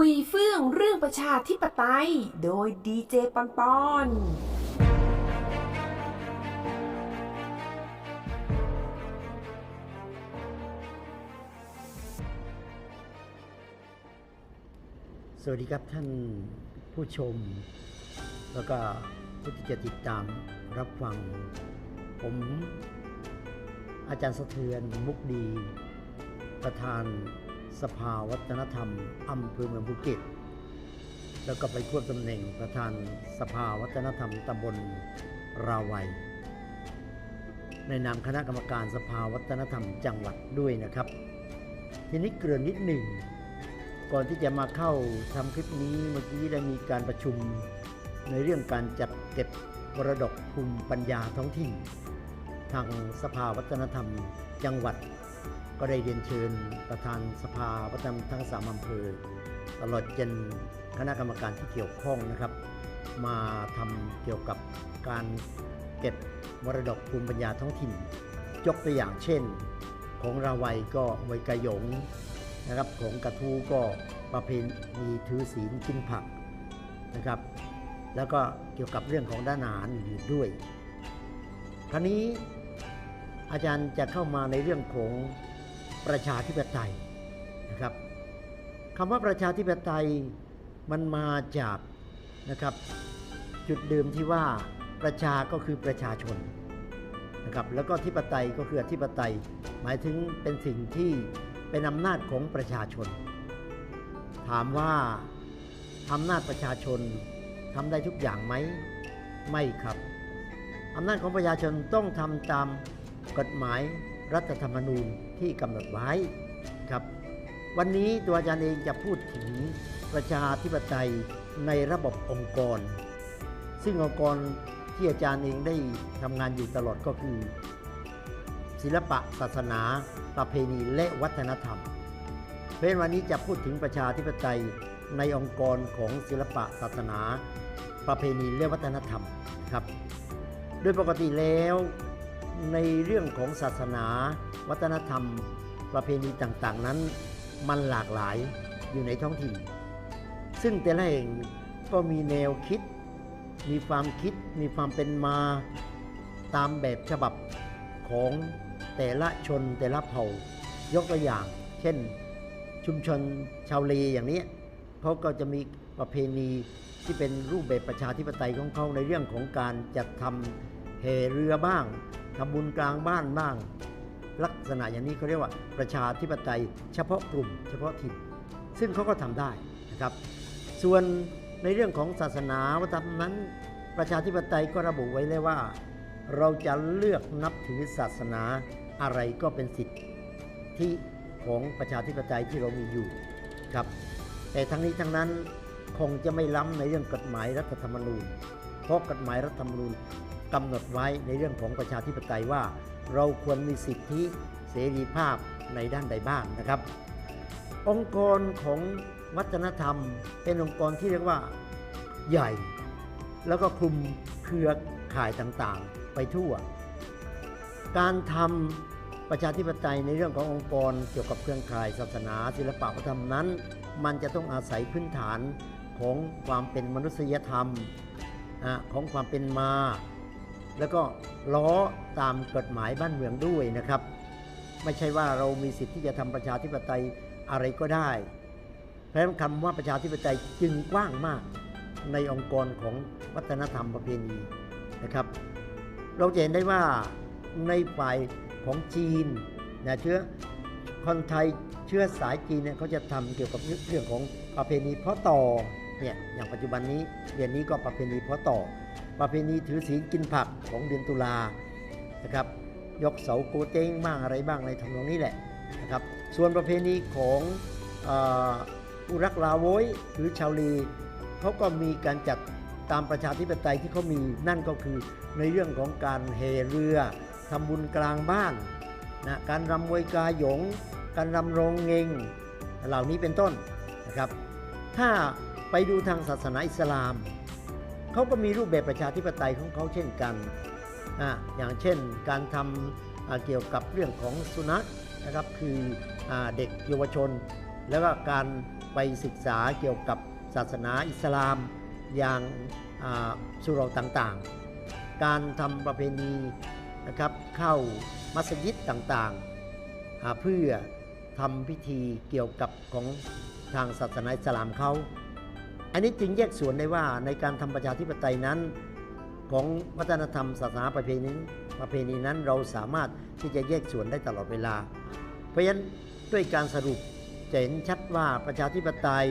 คุยเฟื่องเรื่องประชาธิปไตย โดยดีเจปอนปอนสวัสดีครับท่านผู้ชม แล้วก็ผู้ที่จะติดตามรับฟัง ผมอาจารย์สะเทือนมุกดี ประธาน สภาวัฒนธรรมอำเภอเมืองภูเก็ต แล้วก็ไปควบตำแหน่งประธานสภาวัฒนธรรมตำบลราวัย ในนามคณะกรรมการสภาวัฒนธรรมจังหวัดด้วยนะครับ ทีนี้เกริ่นนิดหนึ่ง ก่อนที่จะมาเข้าทำคลิปนี้เมื่อกี้ได้มีการประชุมในเรื่องการจัดเก็บมรดกภูมิปัญญาท้องถิ่น ทางสภาวัฒนธรรมจังหวัด ก็ได้เรียนเชิญประธานสภาวัฒนธรรมทั้งสามอำเภอ ตลอดจนคณะกรรมการที่เกี่ยวข้องนะครับ มาทำเกี่ยวกับการเก็บมรดกภูมิปัญญาท้องถิ่น ยกตัวอย่างเช่น ของราวัยก็ไวยกระยงนะครับ ของกระทูก็ประเพณีถือศีลกินผักนะครับ แล้วก็เกี่ยวกับเรื่องของด้านอาหารอยู่ด้วย คราวนี้อาจารย์จะเข้ามาในเรื่องของ ประชาธิปไตยนะครับคำว่าประชาธิปไตยมันมาจากนะครับจุดเดิมที่ว่าประชาก็คือประชาชนนะครับแล้วก็ธิปไตยก็คืออธิปไตย หมายถึงเป็นสิ่งที่เป็นอำนาจของประชาชน ถามว่าอำนาจประชาชนทำได้ทุกอย่างไหมไม่ครับอำนาจของประชาชนต้องทำตามกฎหมาย รัฐธรรมนูญที่กำหนดไว้ครับ วันนี้ตัวอาจารย์เองจะพูดถึงประชาธิปไตยในระบบองค์กร ซึ่งองค์กรที่อาจารย์เองได้ทำงานอยู่ตลอดก็คือ ศิลปะศาสนา ประเพณีและวัฒนธรรม เพราะฉะนั้นวันนี้จะพูดถึงประชาธิปไตยในองค์กรของศิลปะศาสนา ประเพณีและวัฒนธรรมครับ โดยปกติแล้ว ในเรื่องของศาสนา วัฒนธรรม ประเพณีต่างๆนั้น มันหลากหลายอยู่ในท้องถิ่น ซึ่งแต่ละแห่งก็มีแนวคิด มีความคิด มีความเป็นมาตามแบบฉบับของแต่ละชนแต่ละเผ่ายกตัวอย่าง เช่น ชุมชนชาวเลอย่างนี้เขาก็จะมีประเพณีที่เป็นรูปแบบประชาธิปไตยของเขาในเรื่องของการจัดทำ แห่เรือบ้างทำบุญกลางบ้านบ้าง ลักษณะอย่างนี้เขาเรียกว่าประชาธิปไตย เฉพาะกลุ่ม เฉพาะถิ่นซึ่งเขาก็ทำได้นะครับ ส่วนในเรื่องของศาสนาวัฒนธรรมนั้น ประชาธิปไตยก็ระบุไว้เลยว่า เราจะเลือกนับถือศาสนาอะไรก็เป็นสิทธิที่ของประชาธิปไตยที่เรามีอยู่ครับแต่ทั้งนี้ทั้งนั้นคงจะไม่ล้ำในเรื่องกฎหมายรัฐธรรมนูญ เพราะกฎหมายรัฐธรรมนูญ กำหนดไว้ในเรื่องของประชาธิปไตยว่า เราควรมีสิทธิเสรีภาพในด้านใดบ้างนะครับ องค์กรของวัฒนธรรม เป็นองค์กรที่เรียกว่าใหญ่ แล้วก็คลุมเครือข่ายต่างๆ ไปทั่ว การทำประชาธิปไตยในเรื่องขององค์กรเกี่ยวกับเครือข่ายศาสนา ศิลปะวัฒนธรรมนั้น มันจะต้องอาศัยพื้นฐานของความเป็นมนุษยธรรม ของความเป็นมา แล้วก็ล้อตามกฎหมายบ้านเมืองด้วยนะครับ ไม่ใช่ว่าเรามีสิทธิ์ที่จะทำประชาธิปไตยอะไรก็ได้ เพราะคำว่าประชาธิปไตยจึงกว้างมากในองค์กรของวัฒนธรรมประเพณีนะครับ เราจะเห็นได้ว่าในฝ่ายของจีนนะเชื้อคนไทยเชื้อสายจีนเนี่ยเขาจะทำเกี่ยวกับเรื่องของประเพณีเพาะต่อเนี่ยอย่างปัจจุบันนี้เดือนนี้ก็ประเพณีเพาะต่อ ประเพณีถือศีลกินผักของเดือนตุลานะครับยกเสาโกเต้งบ้างอะไรบ้างในทำนองนี้แหละนะครับส่วนประเพณีของอ่ออุรักลาโวยหรือชาวลีเขาก็มีการจัดตามประชาธิปไตยที่เขามีนั่นก็คือในเรื่องของการเฮเรือทำบุญกลางบ้านนะการรำมวยกาหยง การรำโรงเงงเหล่านี้เป็นต้นนะครับ ถ้าไปดูทางศาสนาอิสลาม เขาก็มีรูปแบบประชาธิปไตยของเขาเช่นกันอะอย่างเช่นการทำอ่าเกี่ยวกับเรื่องของสุนัขนะครับคืออเด็กเยาวชน แล้วก็การไปศึกษาเกี่ยวกับศาสนาอิสลามอย่างสุเราต่างๆ การทำประเพณีนะครับเข้ามัสยิดต่างๆ เพื่อทำพิธีเกี่ยวกับของทางศาสนาอิสลามเขา อันนี้จึงแยกส่วนได้ว่าในการทำประชาธิปไตยนั้น ของวัฒนธรรมศาสนาประเพณีประเพณีนั้นเราสามารถที่จะแยกส่วนได้ตลอดเวลา เพราะฉะนั้นด้วยการสรุปจะเห็นชัดว่าประชาธิปไตย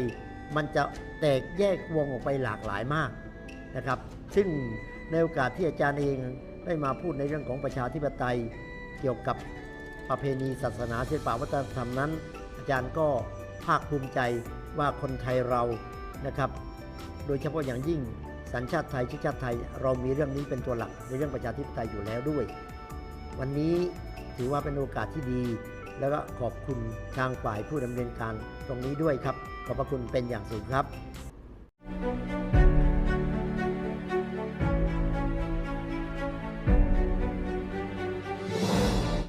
มันจะแตกแยกวงออกไปหลากหลายมากนะครับ ซึ่งในโอกาสที่อาจารย์เองได้มาพูดในเรื่องของประชาธิปไตยเกี่ยวกับประเพณีศาสนาศิลปวัฒนธรรมนั้น อาจารย์ก็ภาคภูมิใจว่าคนไทยเรา นะครับ โดยเฉพาะอย่างยิ่งสัญชาติไทยชื่อชาติไทย เรามีเรื่องนี้เป็นตัวหลักในเรื่องประชาธิปไตยอยู่แล้วด้วย วันนี้ถือว่าเป็นโอกาสที่ดี แล้วก็ขอบคุณทางฝ่ายผู้ดำเนินการตรงนี้ด้วยครับ ขอบพระคุณเป็นอย่างสูงครับ